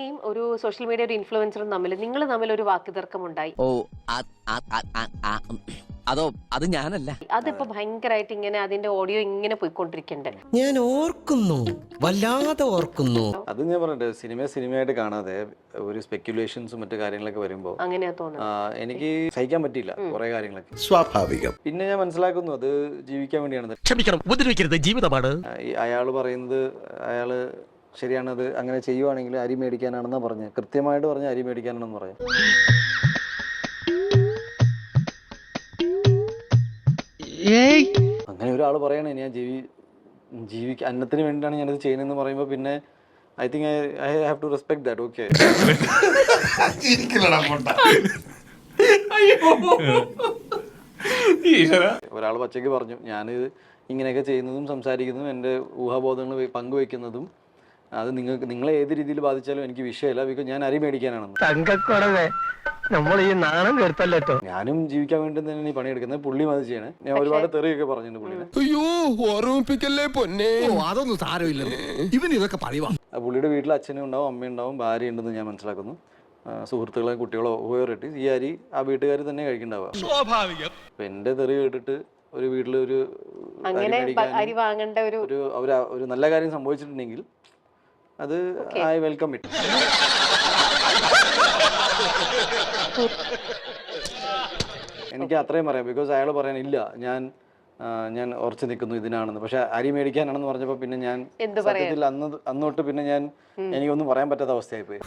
ഷൈനിയും ഒരു social media ഒരു ഇൻഫ്ലുവൻസറും തമ്മിൽ നിങ്ങൾ തമ്മിൽ ഒരു വാക്കുതർക്കം ഉണ്ടായി ഓ. അതോ അത് ഞാനല്ല. അതിപ്പോ ഭയങ്കരമായിട്ട് ഇങ്ങനെ അതിന്റെ ഓഡിയോ ഇങ്ങനെ പോയിക്കൊണ്ടിരിക്കണ്ടേ. ഞാൻ ഓർക്കുന്നു വല്ലാതെ ഓർക്കുന്നു. അത് ഞാൻ പറഞ്ഞിട്ട് സിനിമ സിനിമയായിട്ട് കാണാതെ ഒരു സ്പെക്യുലേഷൻസും മറ്റു കാര്യങ്ങളൊക്കെ വരുമ്പോൾ അങ്ങനെയാ തോന്നുന്നത്. എനിക്ക് സഹിക്കാൻ പറ്റിയില്ല കുറെ കാര്യങ്ങളൊക്കെ. സ്വാഭാവികം. പിന്നെ ഞാൻ മനസ്സിലാക്കുന്നു അത് ജീവിക്കാൻ വേണ്ടിയാണ്. ക്ഷമിക്കണം ഉപദ്രവിക്കരുത് ജീവിതമാണ്. അയാൾ പറയുന്നത് അയാൾ ശരിയാണത് അങ്ങനെ ചെയ്യുവാണെങ്കിൽ അരി മേടിക്കാനാണെന്നാ പറഞ്ഞത് കൃത്യമായിട്ട് പറഞ്ഞ അരി മേടിക്കാനാണെന്ന് പറഞ്ഞു അങ്ങനെ ഒരാൾ പറയണേ ഞാൻ ജീവി ജീവിക്ക അന്നത്തിന് വേണ്ടിയാണ് ഞാനിത് ചെയ്യുന്നതെന്ന് പറയുമ്പോൾ പിന്നെ I think I I have to respect that okay ഒരാൾ പച്ചയ്ക്ക് പറഞ്ഞു ഞാനിത് ഇങ്ങനെയൊക്കെ ചെയ്യുന്നതും സംസാരിക്കുന്നതും എന്റെ ഊഹാബോധങ്ങൾ പങ്കുവയ്ക്കുന്നതും പങ്കുവെക്കുന്നതും അത് നിങ്ങൾക്ക് നിങ്ങളെ ഏത് രീതിയിൽ ബാധിച്ചാലും എനിക്ക് വിഷയമില്ല ബിക്കോസ് ഞാൻ അരി മേടിക്കാനാണെന്ന് നമ്മൾ ഈ നാണം കേട്ടല്ലോ ഞാനും ജീവിക്കാൻ വേണ്ടി തന്നെ ഈ പണിയെടുക്കുന്നത് പുള്ളി അത് ചെയ്യണേ. ഞാൻ ഒരുപാട് തെറിയൊക്കെ പറഞ്ഞിട്ടുണ്ട് പുള്ളിനെ. അയ്യോ ഓർമ്മിപ്പിക്കല്ലേ പൊന്നെ? അതൊന്നും സാരമില്ല ഇവൻ ഇതൊക്കെ പറയുവാ പുള്ളിയുടെ വീട്ടിൽ അച്ഛനും ഉണ്ടാവും അമ്മയും ഉണ്ടാവും ഭാര്യ ഉണ്ടെന്ന് ഞാൻ മനസ്സിലാക്കുന്നു. സുഹൃത്തുക്കളെ കുട്ടികളോ ഉപയോഗിട്ട് ഈ അരി ആ വീട്ടുകാർ തന്നെ കഴിക്കണ്ടാവുക. സ്വാഭാവികം. അപ്പൊ തെറി കേട്ടിട്ട് ഒരു വീട്ടിൽ ഒരു അങ്ങനെ അരി വാങ്ങേണ്ട ഒരു ഒരു നല്ല കാര്യം സംഭവിച്ചിട്ടുണ്ടെങ്കിൽ അത് ഐ വെൽക്കം ഇറ്റ് എനിക്ക് അത്രയും പറയാം. ബിക്കോസ് അയാൾ പറയാൻ ഇല്ല. ഞാൻ ഞാൻ ഉറച്ചു നിൽക്കുന്നു ഇതിനാണെന്ന്. പക്ഷെ അരി മേടിക്കാനാണെന്ന് പറഞ്ഞപ്പോ പിന്നെ ഞാൻ സത്യത്തിൽ അന്ന് അന്ന് തൊട്ട് പിന്നെ ഞാൻ എനിക്കൊന്നും പറയാൻ പറ്റാത്ത അവസ്ഥയായി പോയി